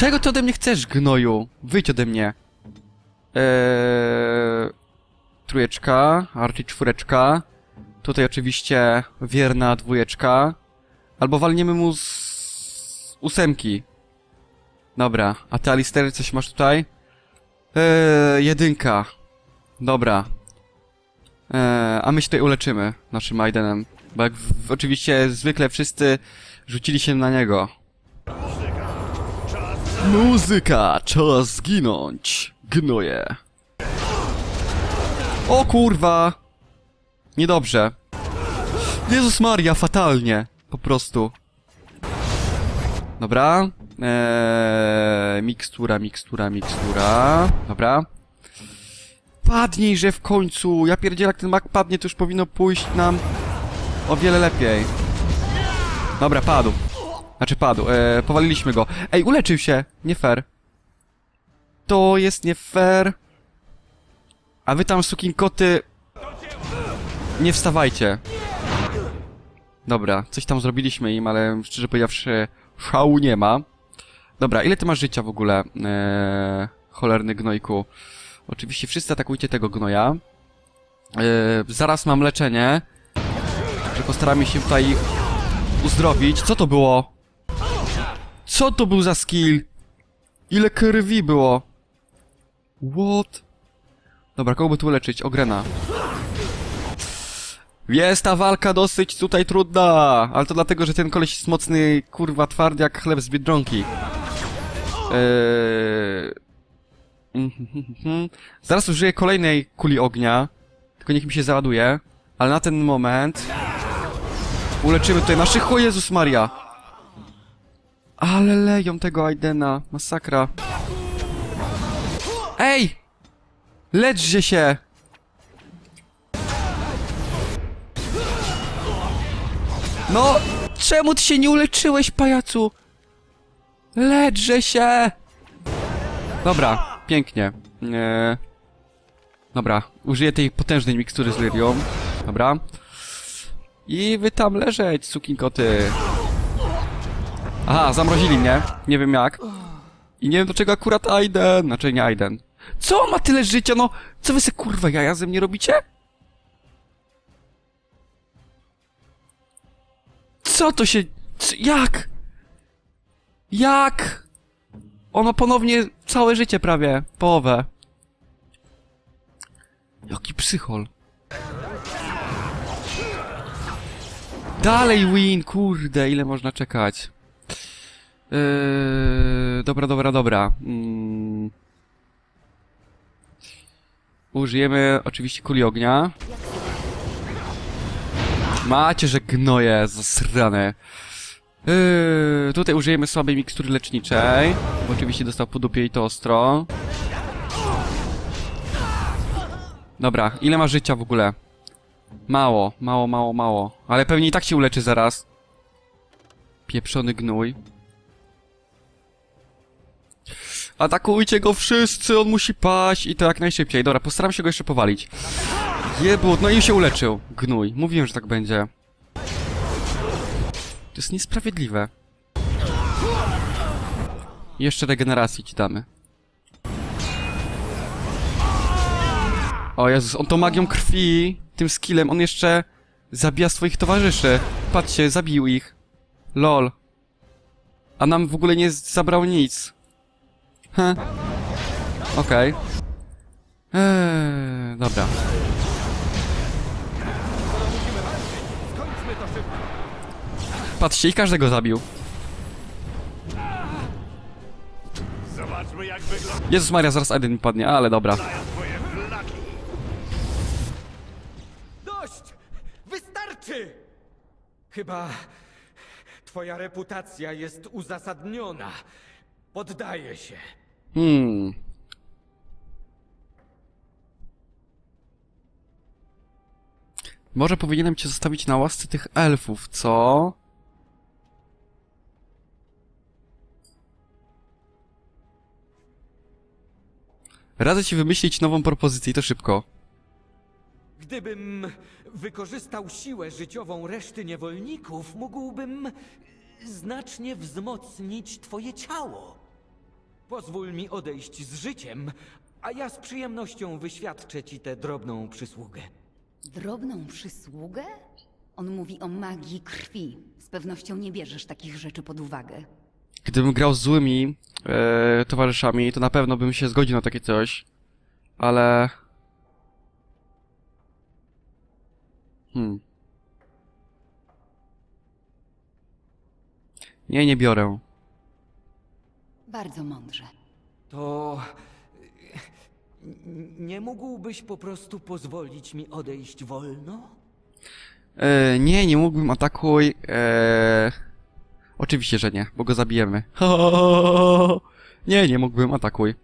Czego ty ode mnie chcesz, gnoju? Wyjdź ode mnie. Eee, trójeczka, Archie czwóreczka. Tutaj oczywiście wierna dwójeczka. Albo walniemy mu z ósemki. Dobra, a ty Alister, coś masz tutaj? Eee, jedynka. Dobra. Eee, a my się tutaj uleczymy naszym Aidenem. Bo jak w, oczywiście zwykle wszyscy rzucili się na niego. Muzyka, czas zginąć. Gnoje. O kurwa! Niedobrze. Jezus Maria, fatalnie. Po prostu. Dobra. Eee, mikstura, mikstura, mikstura. Dobra. Padnij, że w końcu. Ja pierdzielę, jak ten mak padnie, to już powinno pójść nam o wiele lepiej. Dobra, padł. Znaczy padł. Eee, powaliliśmy go. Ej, uleczył się. Nie fair. To jest nie fair. A wy tam, sukinkoty... Nie wstawajcie. Dobra, coś tam zrobiliśmy im, ale szczerze powiedziawszy, szału nie ma. Dobra, ile ty masz życia w ogóle, eee, cholerny gnojku? Oczywiście wszyscy atakujcie tego gnoja. Eee, zaraz mam leczenie. Także postaramy się tutaj uzdrowić. Co to było? Co to był za skill? Ile krwi było? What? Dobra, kogo by tu leczyć? Ogrena. Jest ta walka dosyć tutaj trudna, ale to dlatego, że ten koleś jest mocny, kurwa, twardy jak chleb z Biedronki. Eee... mhm. Zaraz użyję kolejnej kuli ognia, tylko niech mi się załaduje, ale na ten moment uleczymy tutaj naszych... O Jezus Maria! Ale leją tego Aidena, masakra. Ej! Leczcie się! No, czemu ty się nie uleczyłeś, pajacu? Ledże się! Dobra, pięknie. Eee, dobra, użyję tej potężnej mikstury z Lyrią. Dobra. I wy tam leżeć, sukinkoty. Aha, zamrozili mnie. Nie wiem jak. I nie wiem do czego akurat Aiden. Znaczy nie Aiden. Co ma tyle życia, no? Co wy se kurwa jaja ze mnie robicie? Co to się... c- Jak? Jak? Ono ponownie całe życie prawie. Połowę. Jaki psychol. Dalej win, kurde, ile można czekać. Yy, dobra, dobra, dobra. Mm. Użyjemy oczywiście kuli ognia. Macie, że gnoje zasrane. Yy, tutaj użyjemy słabej mikstury leczniczej. Bo oczywiście dostał po dupie i to ostro. Dobra, ile ma życia w ogóle? Mało, mało, mało, mało. Ale pewnie i tak się uleczy zaraz. Pieprzony gnój. Atakujcie go wszyscy, on musi paść i to jak najszybciej. Dobra, postaram się go jeszcze powalić. Jebu, no i się uleczył. Gnój. Mówiłem, że tak będzie. To jest niesprawiedliwe. Jeszcze regeneracji ci damy. O Jezus, on tą magią krwi, tym skillem, on jeszcze zabija swoich towarzyszy. Patrzcie, zabił ich. Lol. A nam w ogóle nie zabrał nic. Heh. Okej. Eee, dobra. Patrzcie, i każdego zabił. Zobaczmy jak wyglądają Jezus Maria, zaraz Aiden mi padnie, ale dobra. Dość! Wystarczy! Chyba twoja reputacja jest uzasadniona. Poddaję się. Hmm. Może powinienem cię zostawić na łasce tych elfów, co? Radzę ci wymyślić nową propozycję i to szybko. Gdybym wykorzystał siłę życiową reszty niewolników, mógłbym znacznie wzmocnić twoje ciało. Pozwól mi odejść z życiem, a ja z przyjemnością wyświadczę ci tę drobną przysługę. Drobną przysługę? On mówi o magii krwi. Z pewnością nie bierzesz takich rzeczy pod uwagę. Gdybym grał z złymi e, towarzyszami, to na pewno bym się zgodził na takie coś. Ale... Hmm. Nie, nie biorę. Bardzo mądrze. To. Nie mógłbyś po prostu pozwolić mi odejść wolno? E, nie, nie mógłbym atakuj. E... Oczywiście, że nie, bo go zabijemy. nie, nie mógłbym atakuj.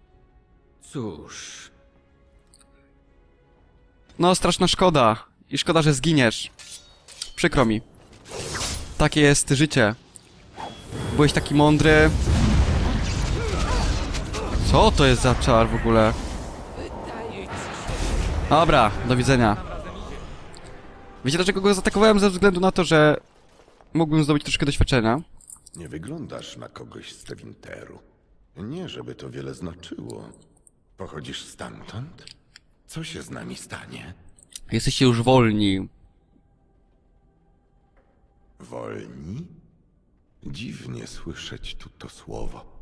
Cóż, No, straszna szkoda. I szkoda, że zginiesz. Przykro mi. Takie jest życie. Byłeś taki mądry. Co to jest za czar w ogóle? Dobra, do widzenia. Wiecie dlaczego go zaatakowałem? Ze względu na to, że mógłbym zdobyć troszkę doświadczenia. Nie wyglądasz na kogoś z Tewinteru. Nie, żeby to wiele znaczyło. Pochodzisz stamtąd? Co się z nami stanie? Jesteście już wolni. Wolni? Dziwnie słyszeć tu to słowo.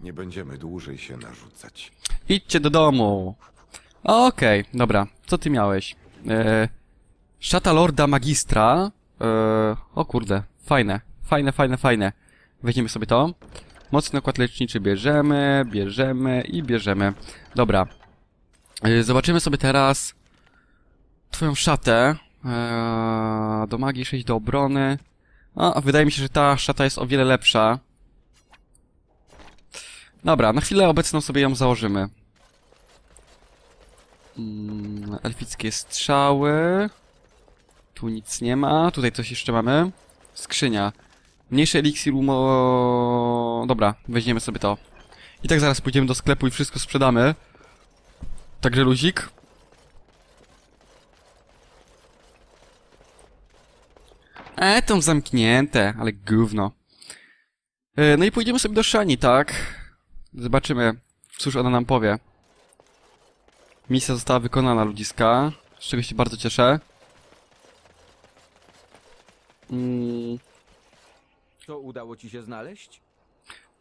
Nie będziemy dłużej się narzucać. Idźcie do domu. Okej, dobra. Co ty miałeś? E, szata Lorda Magistra. E, o kurde, fajne. Fajne, fajne, fajne. Weźmiemy sobie to. Mocny okład leczniczy bierzemy, bierzemy i bierzemy. Dobra. E, zobaczymy sobie teraz twoją szatę. Do magii 6 do obrony. A, wydaje mi się, że ta szata jest o wiele lepsza. Dobra, na chwilę obecną sobie ją założymy. Mm, elfickie strzały. Tu nic nie ma. Tutaj coś jeszcze mamy. Skrzynia. Mniejszy eliksir umo... Dobra, weźmiemy sobie to. I tak zaraz pójdziemy do sklepu i wszystko sprzedamy. Także luzik. E, to zamknięte, ale gówno. E, no i pójdziemy sobie do Shani, tak? Zobaczymy, cóż ona nam powie. Misja została wykonana, ludziska. Z czego się bardzo cieszę. Mm, co udało ci się znaleźć?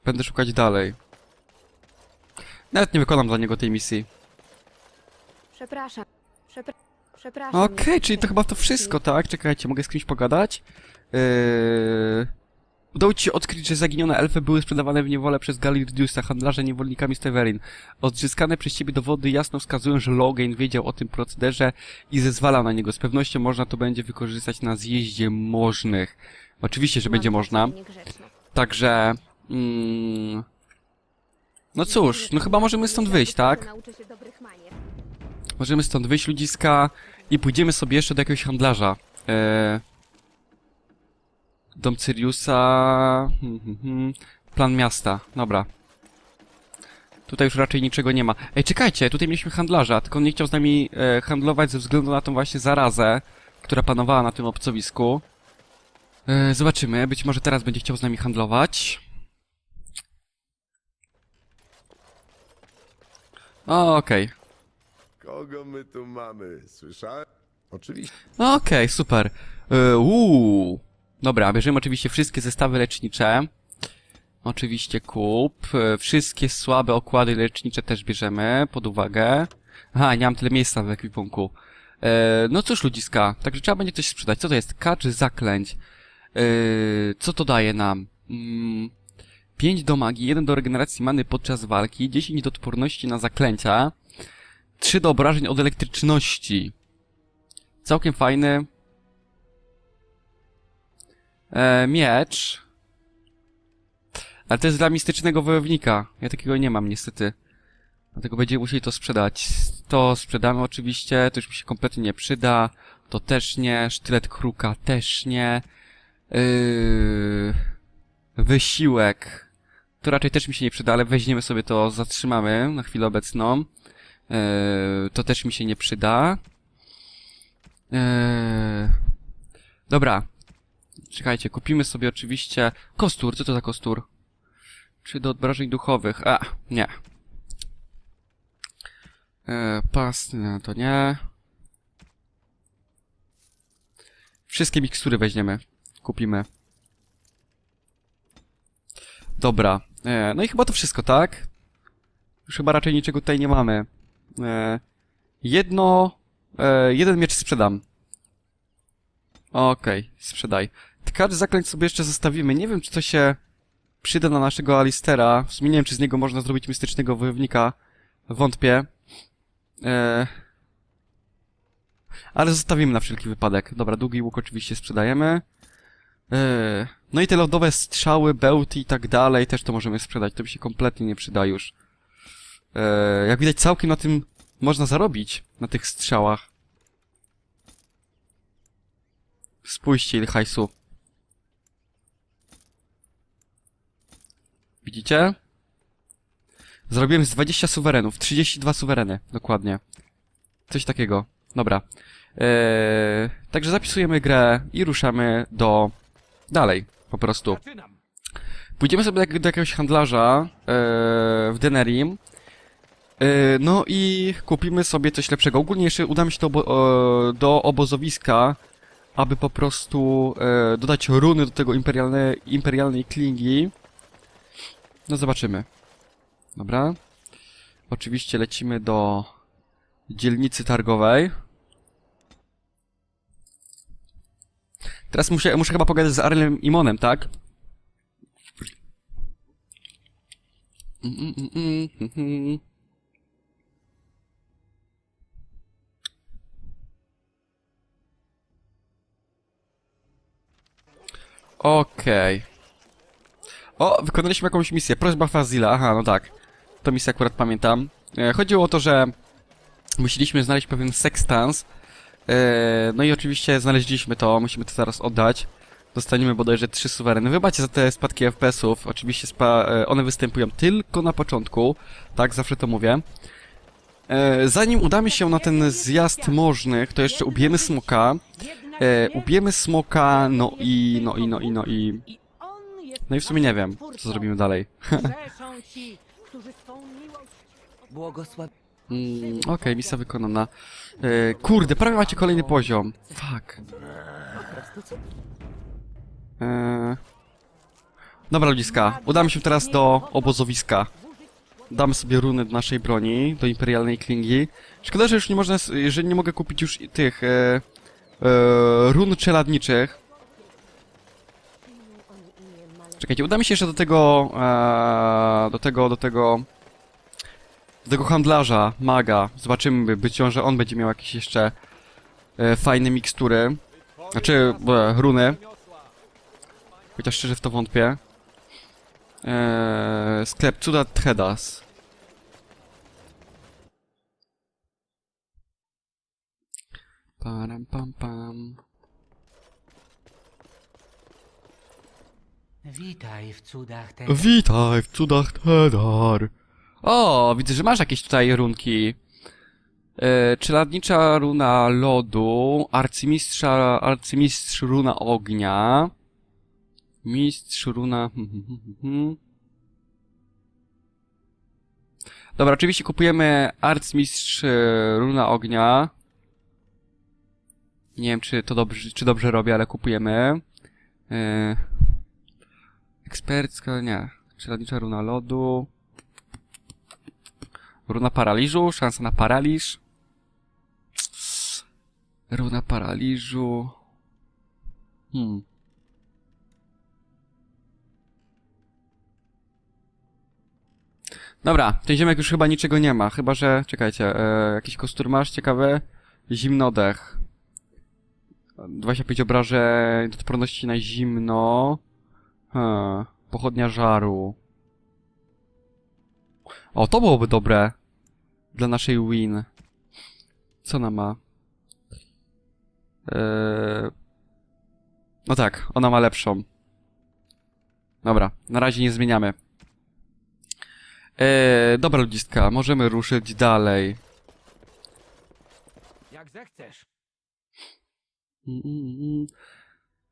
będę szukać dalej. Nawet nie wykonam dla niego tej misji. Przepraszam. Przepra przepraszam. Okej, czyli to chyba to wszystko, tak? Czekajcie, mogę z kimś pogadać? Yy... Udało ci się odkryć, że zaginione elfy były sprzedawane w niewolę przez Galirdiusa, handlarza niewolnikami z Teverin. Odzyskane przez ciebie dowody jasno wskazują, że Logain wiedział o tym procederze i zezwalał na niego. Z pewnością można to będzie wykorzystać na zjeździe możnych. Oczywiście, że Mam będzie można. Także... Mm... No cóż, no chyba możemy stąd wyjść, tak? Możemy stąd wyjść, ludziska, i pójdziemy sobie jeszcze do jakiegoś handlarza. E... Dom Cyriusa... Hmm, hmm, hmm. Plan miasta, dobra. Tutaj już raczej niczego nie ma. Ej, czekajcie, tutaj mieliśmy handlarza, tylko on nie chciał z nami e, handlować ze względu na tą właśnie zarazę, która panowała na tym obcowisku. E, zobaczymy, być może teraz będzie chciał z nami handlować. O, okej. Kogo my tu mamy? Słyszałem? Oczywiście. Okej, super. Yy, uuu. Dobra, bierzemy oczywiście wszystkie zestawy lecznicze. Oczywiście kup. Yy, Wszystkie słabe okłady lecznicze też bierzemy pod uwagę. Aha, nie mam tyle miejsca w ekwipunku. Yy, no cóż, ludziska, także trzeba będzie coś sprzedać. Co to jest? Kacz zaklęć. Yy, co to daje nam? Mm, 5 do magii, 1 do regeneracji many podczas walki, 10 do odporności na zaklęcia, 3 do obrażeń od elektryczności. Całkiem fajny. E, miecz. Ale to jest dla mistycznego wojownika. Ja takiego nie mam niestety. Dlatego będziemy musieli to sprzedać. To sprzedamy oczywiście, to już mi się kompletnie nie przyda. To też nie. Sztylet kruka też nie. Yy... Wysiłek. To raczej też mi się nie przyda, ale weźmiemy sobie to, zatrzymamy na chwilę obecną. Yy... To też mi się nie przyda. Eee... Dobra. Czekajcie, kupimy sobie oczywiście kostur. Co to za kostur? Czy do odbrażeń duchowych? A, Nie. E, pas, nie, to nie. Wszystkie mikstury weźmiemy. Kupimy. Dobra. E, no i chyba to wszystko, tak? Już chyba raczej niczego tutaj nie mamy. E, jedno... E, jeden miecz sprzedam. Okej, sprzedaj. Tkacz zaklęć sobie jeszcze zostawimy. Nie wiem, czy to się przyda na naszego Alistera. W sumie nie wiem, czy z niego można zrobić mistycznego wojownika. Wątpię. E... Ale zostawimy na wszelki wypadek. Dobra, długi łuk oczywiście sprzedajemy. E... No i te lodowe strzały, bełty i tak dalej też to możemy sprzedać. To mi się kompletnie nie przyda już. E... Jak widać całkiem na tym można zarobić. Na tych strzałach. Spójrzcie ile hajsu. Widzicie? Zrobiłem z 20 suwerenów. 32 suwereny, dokładnie. Coś takiego. Dobra. Eee, także zapisujemy grę i ruszamy do... Dalej, po prostu. Pójdziemy sobie do, do jakiegoś handlarza eee, w Denerim. Eee, no i kupimy sobie coś lepszego. Ogólnie jeszcze udamy się do, obo e, do obozowiska, aby po prostu e, dodać runy do tego imperialne, imperialnej klingi. No zobaczymy. Dobra. Oczywiście lecimy do dzielnicy targowej. Teraz muszę, muszę chyba pogadać z Arlem Imonem, tak? Mm, mm, mm, mm, mm, mm. Okej. O, wykonaliśmy jakąś misję. Prośba Fazila. Aha, no tak. To misję akurat pamiętam. E, chodziło o to, że musieliśmy znaleźć pewien sekstans. E, no i oczywiście znaleźliśmy to. Musimy to zaraz oddać. Dostaniemy bodajże trzy suwereny. Wybaczcie za te spadki FPS-ów. Oczywiście spa e, one występują tylko na początku. Tak, zawsze to mówię. E, zanim udamy się na ten zjazd możnych, to jeszcze ubijemy smoka. E, ubijemy smoka, no i, no i, no i, no i... No i w sumie nie wiem, co zrobimy dalej. Błogosław... Mm, Okej, misja wykonana. E, kurde, prawie macie kolejny poziom. Fuck. E, dobra, ludziska. Udamy się teraz do obozowiska. Damy sobie runy do naszej broni, do imperialnej klingi. Szkoda, że już nie można, s- że nie mogę kupić już i tych e, e, run czeladniczych. Czekajcie, uda mi się jeszcze do tego, e, do tego, do tego, do tego handlarza, maga. Zobaczymy, być może on będzie miał jakieś jeszcze e, fajne mikstury. Znaczy, e, runy. Chociaż szczerze w to wątpię. Eee, sklep Cuda Tchedas. Param pam pam. Witaj w cudach tego. Witaj w cudach Tedar. O, widzę, że masz jakieś tutaj runki. E, czeladnicza runa lodu, arcymistrza, arcymistrz runa ognia, mistrz runa... Dobra, oczywiście kupujemy arcymistrz e, runa ognia. Nie wiem, czy to dobrze, czy dobrze robię, ale kupujemy. E, Ekspercka, nie. Czeladnicza runa lodu. Runa paraliżu, szansa na paraliż. Runa paraliżu. Hmm. Dobra, ten ziemek już chyba niczego nie ma, chyba że, czekajcie, e, jakiś kostur masz ciekawy? Zimnodech. 25 obrażeń, odporności na zimno. Hmm, pochodnia żaru. O, to byłoby dobre. Dla naszej win. Co ona ma? Eee... No tak, ona ma lepszą. Dobra, na razie nie zmieniamy. Eee, dobra ludziska, możemy ruszyć dalej. Jak zechcesz. Mm, mm, mm.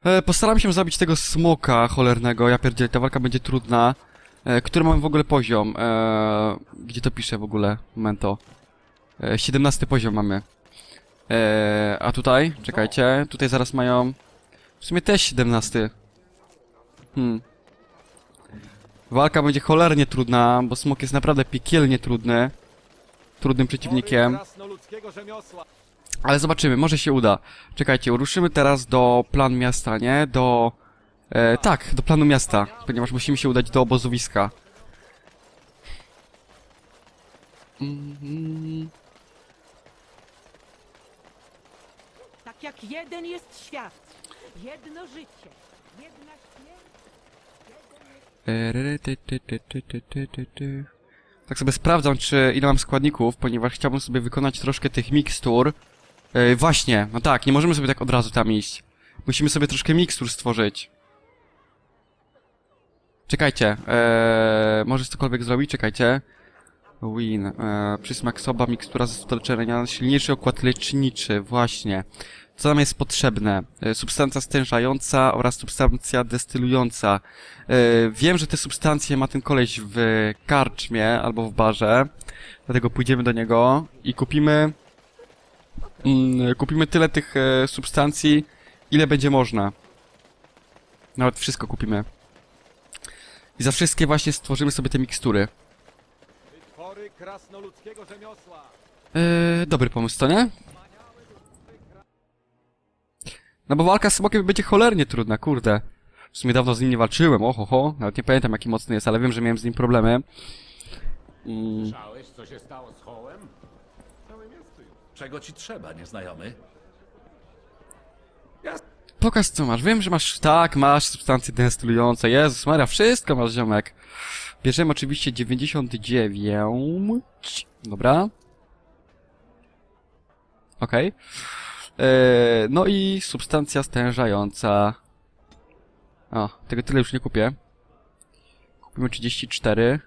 E, postaram się zabić tego smoka cholernego. Ja pierdzielę, ta walka będzie trudna. E, który mamy w ogóle poziom? E, gdzie to pisze w ogóle? Momento. E, 17 poziom mamy. E, a tutaj? Czekajcie. Tutaj zaraz mają... W sumie też 17. Hmm. Walka będzie cholernie trudna, bo smok jest naprawdę piekielnie trudny. Trudnym przeciwnikiem. Ale zobaczymy, może się uda. Czekajcie, ruszymy teraz do plan miasta, nie? Do... E, tak, do planu miasta, ponieważ musimy się udać do obozowiska. Mm -hmm. Tak jak jeden jest świat, jedno życie, jedna śmierć. Tak sobie sprawdzam, czy ile mam składników, ponieważ chciałbym sobie wykonać troszkę tych mikstur. E, właśnie, no tak, nie możemy sobie tak od razu tam iść. Musimy sobie troszkę mikstur stworzyć. Czekajcie, e, możesz cokolwiek zrobić? Czekajcie. Win. E, przysmak soba, mikstura ze stolczenia, silniejszy okład leczniczy, właśnie. Co nam jest potrzebne? E, substancja stężająca oraz substancja destylująca. E, wiem, że te substancje ma ten koleś w karczmie albo w barze, dlatego pójdziemy do niego i kupimy kupimy tyle tych e, substancji, ile będzie można. Nawet wszystko kupimy. I za wszystkie właśnie stworzymy sobie te mikstury. Yy, dobry pomysł, to nie? No bo walka z smokiem będzie cholernie trudna, kurde. W sumie dawno z nim nie walczyłem, oho, ho. Nawet nie pamiętam jaki mocny jest, ale wiem, że miałem z nim problemy. Mm, Słyszałeś, co się stało z Hołem? Czego ci trzeba, nieznajomy? pokaż co masz, wiem, że masz, tak, masz substancje destylujące, Jezus Maria, wszystko masz, ziomek. Bierzemy oczywiście 99. Dobra. Okej. Eee, no i substancja stężająca. O, tego tyle już nie kupię. Kupimy 34.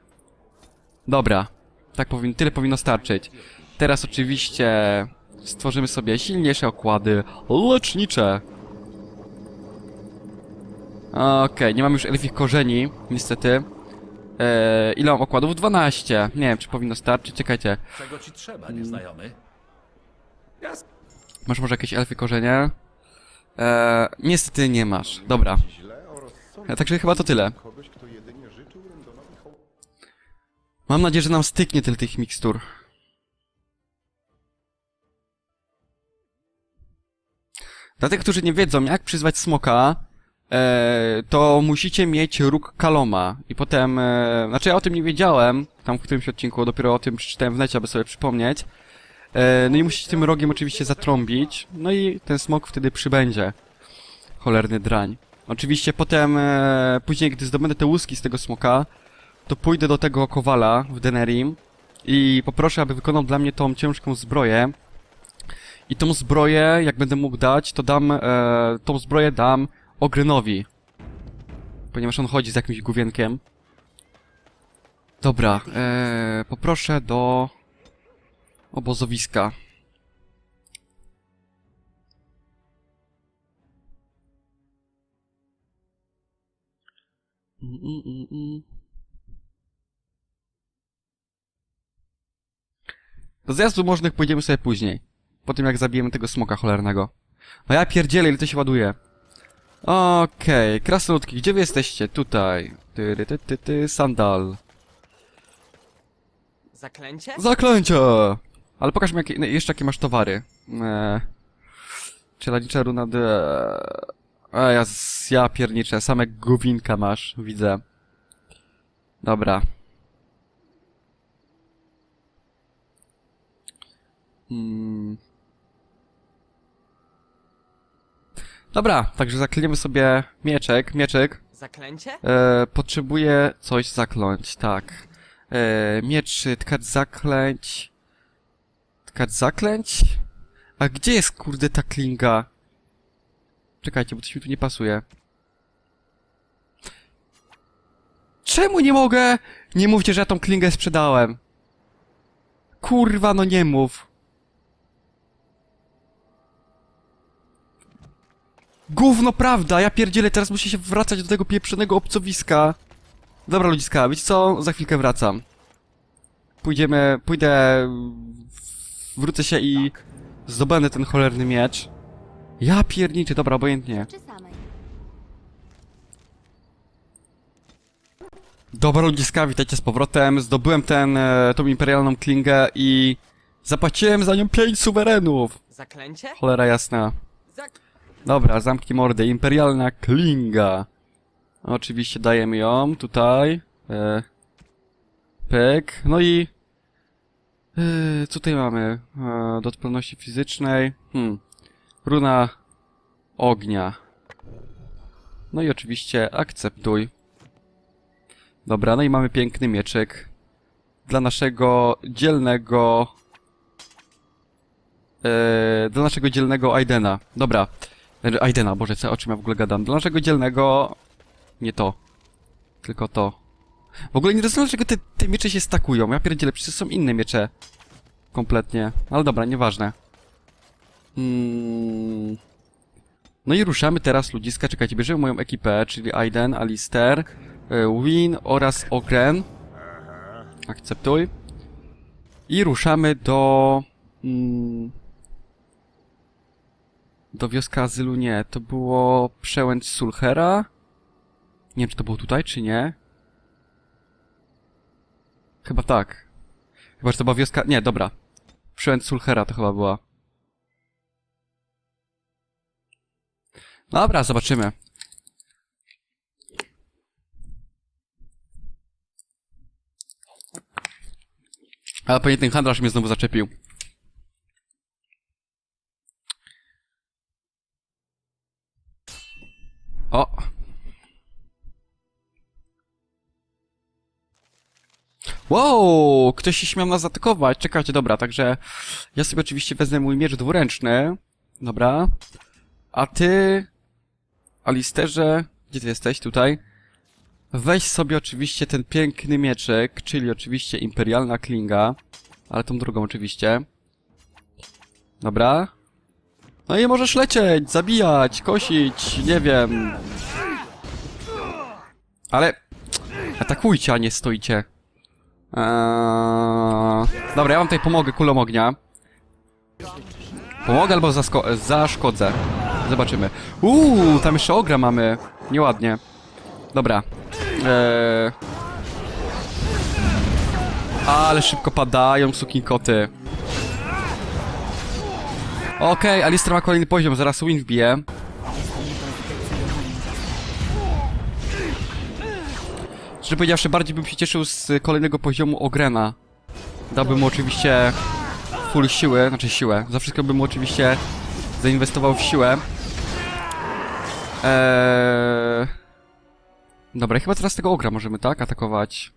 Dobra. Tak powin tyle powinno starczyć. Teraz oczywiście stworzymy sobie silniejsze okłady lecznicze. Okej, nie mam już elfich korzeni, niestety. Eee, ile mam okładów? 12. Nie wiem, czy powinno starczyć. Czekajcie. Czego ci trzeba, nieznajomy? Masz może jakieś elfy korzenie? Eee, niestety nie masz. Dobra. E, także chyba to tyle. Mam nadzieję, że nam styknie tyle tych mikstur. Dla tych, którzy nie wiedzą, jak przyzwać smoka, e, to musicie mieć róg Kaloma. I potem, e, znaczy ja o tym nie wiedziałem, tam w którymś odcinku, dopiero o tym przeczytałem w necie, aby sobie przypomnieć. E, no i musicie tym rogiem oczywiście zatrąbić, no i ten smok wtedy przybędzie. Cholerny drań. Oczywiście potem, e, później gdy zdobędę te łuski z tego smoka, to pójdę do tego kowala w Denerim i poproszę, aby wykonał dla mnie tą ciężką zbroję. I tą zbroję, jak będę mógł dać, to dam, e, tą zbroję dam Ogrynowi. Ponieważ on chodzi z jakimś główienkiem. Dobra, e, poproszę do obozowiska. Mm, mm, mm, mm. Do zjazdu możnych pójdziemy sobie później. Po tym jak zabijemy tego smoka cholernego. No ja pierdzielę, ile to się ładuje. Okej, krasnoludki, gdzie wy jesteście? Tutaj. Ty, ty, ty, ty, ty, sandal. Zaklęcie? Zaklęcie! Ale pokaż mi jakie, no, jeszcze jakie masz towary. Eee, Czeladnicza runa D. A ja, ja pierniczę, same gówinka masz, widzę. Dobra. Hmm. Dobra, także zaklniemy sobie mieczek, mieczek. Zaklęcie? E, potrzebuję coś zakląć, tak. E, miecz, tkać zaklęć. Tkać zaklęć? A gdzie jest kurde ta klinga? Czekajcie, bo coś mi tu nie pasuje. Czemu nie mogę? Nie mówcie, że ja tą klingę sprzedałem. Kurwa, no nie mów. Gówno prawda, ja pierdzielę, teraz muszę się wracać do tego pieprzonego obcowiska. Dobra ludziska, wiecie co? Za chwilkę wracam. Pójdziemy, pójdę... Wrócę się i zdobędę ten cholerny miecz. Ja pierniczę, dobra, obojętnie. Dobra ludziska, witajcie z powrotem. Zdobyłem ten, e, tą imperialną klingę i zapłaciłem za nią 5 suwerenów. Zaklęcie? Cholera jasna. Zak... Dobra, zamknij mordę. Imperialna klinga. Oczywiście dajemy ją tutaj. E. No i... E, co tutaj mamy? E, do odporności fizycznej. Hmm. Runa ognia. No i oczywiście akceptuj. Dobra, no i mamy piękny mieczek. Dla naszego dzielnego... E, dla naszego dzielnego Aidena. Dobra. Aidena, boże, co, o czym ja w ogóle gadam? Dla naszego dzielnego... Nie to. Tylko to. W ogóle nie rozumiem, dlaczego te, te miecze się stakują. Ja pierdzielę, przecież są inne miecze. Kompletnie. Ale dobra, nieważne. Mm. No i ruszamy teraz, ludziska. Czekajcie, bierzemy moją ekipę, czyli Aiden, Alister, e, Win oraz Ogren. Akceptuj. I ruszamy do... Mm, do wioska Azylu nie, to było przełęcz Sulchera. Nie wiem, czy to było tutaj, czy nie. Chyba tak. Chyba, że to była wioska... Nie, dobra. Przełęcz Sulchera to chyba była. Dobra, zobaczymy. Ale pewnie ten handlarz mnie znowu zaczepił. O! Wow! Ktoś się śmiał nas zaatakować. Czekajcie, dobra, także ja sobie oczywiście wezmę mój miecz dwuręczny. Dobra. A ty, Alisterze, gdzie ty jesteś? Tutaj. Weź sobie oczywiście ten piękny mieczek, czyli oczywiście imperialna klinga, ale tą drugą oczywiście. Dobra. No i możesz lecieć, zabijać, kosić, nie wiem. Ale atakujcie, a nie stoicie. Eee... Dobra, ja wam tutaj pomogę kulą ognia. Pomogę albo zaszkodzę. Zobaczymy. Uuu, tam jeszcze ogra mamy. Nieładnie. Dobra. Eee... Ale szybko padają sukinkoty. Okej, okay, Alistair ma kolejny poziom, zaraz win wbije. Szczerze powiedziawszy, bardziej bym się cieszył z kolejnego poziomu Ogrena. Dałbym mu oczywiście full siły, znaczy siłę. Za wszystko bym mu oczywiście zainwestował w siłę. Eee... Dobra, chyba teraz tego Ogra możemy, tak? Atakować.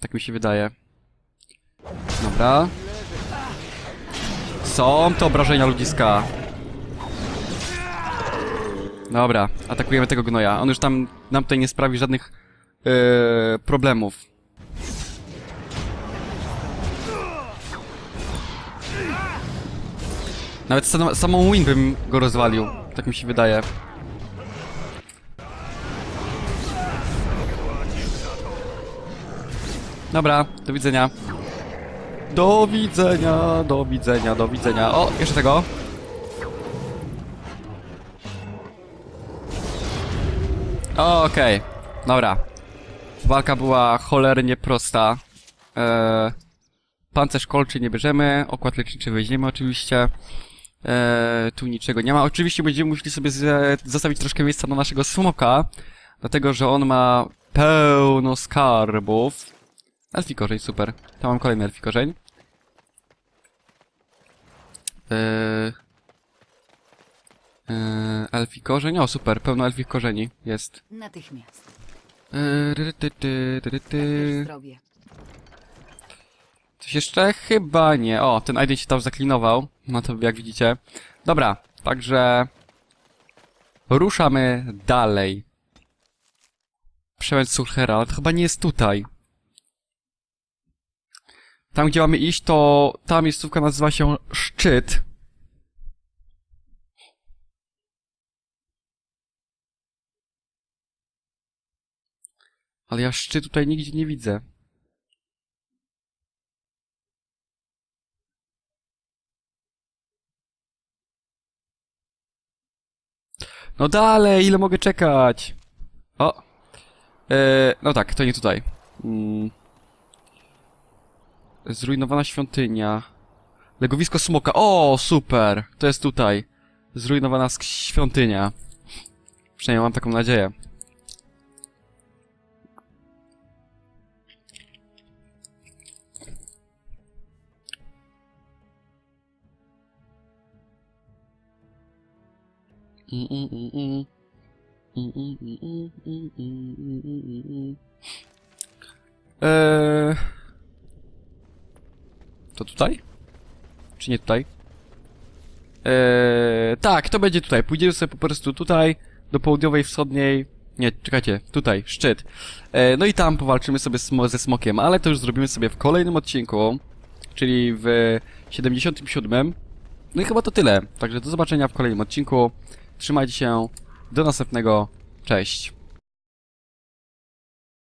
Tak mi się wydaje. Dobra. Są to obrażenia ludziska. Dobra, atakujemy tego gnoja. On już tam nam tutaj nie sprawi żadnych yy, problemów. Nawet sam, samą win bym go rozwalił. Tak mi się wydaje. Dobra, do widzenia. Do widzenia, do widzenia, do widzenia. O, jeszcze tego. Okej, dobra. Walka była cholernie prosta. Eee, pancerz kolczy nie bierzemy, okład leczniczy weźmiemy oczywiście. Eee, tu niczego nie ma. Oczywiście będziemy musieli sobie zostawić troszkę miejsca na naszego smoka, dlatego że on ma pełno skarbów. Elfi korzeń, super. Tam mam kolejny elfi korzeń. Eee, eee, elfi korzeń, o super, pełno elfich korzeni jest. Natychmiast. Eee, ty, ty, ty, ty, ty. zdrowie. Coś jeszcze? Chyba nie. O, ten Aiden się tam zaklinował. No to jak widzicie. Dobra, także... Ruszamy dalej. Przełęcz Sulchera, ale to chyba nie jest tutaj. Tam, gdzie mamy iść, to ta miejscówka nazywa się Szczyt. Ale ja szczyt tutaj nigdzie nie widzę. No dalej, ile mogę czekać? O! E, no tak, to nie tutaj. Mm. Zrujnowana świątynia. Legowisko smoka. O, super! To jest tutaj. Zrujnowana świątynia. Przynajmniej mam taką nadzieję. Eee... To tutaj? Czy nie tutaj? Eee, tak, to będzie tutaj. Pójdziemy sobie po prostu tutaj, do południowej, wschodniej... Nie, czekajcie, tutaj, szczyt. Eee, no i tam powalczymy sobie smo ze smokiem, ale to już zrobimy sobie w kolejnym odcinku, czyli w 77. No i chyba to tyle. Także do zobaczenia w kolejnym odcinku. Trzymajcie się. Do następnego. Cześć.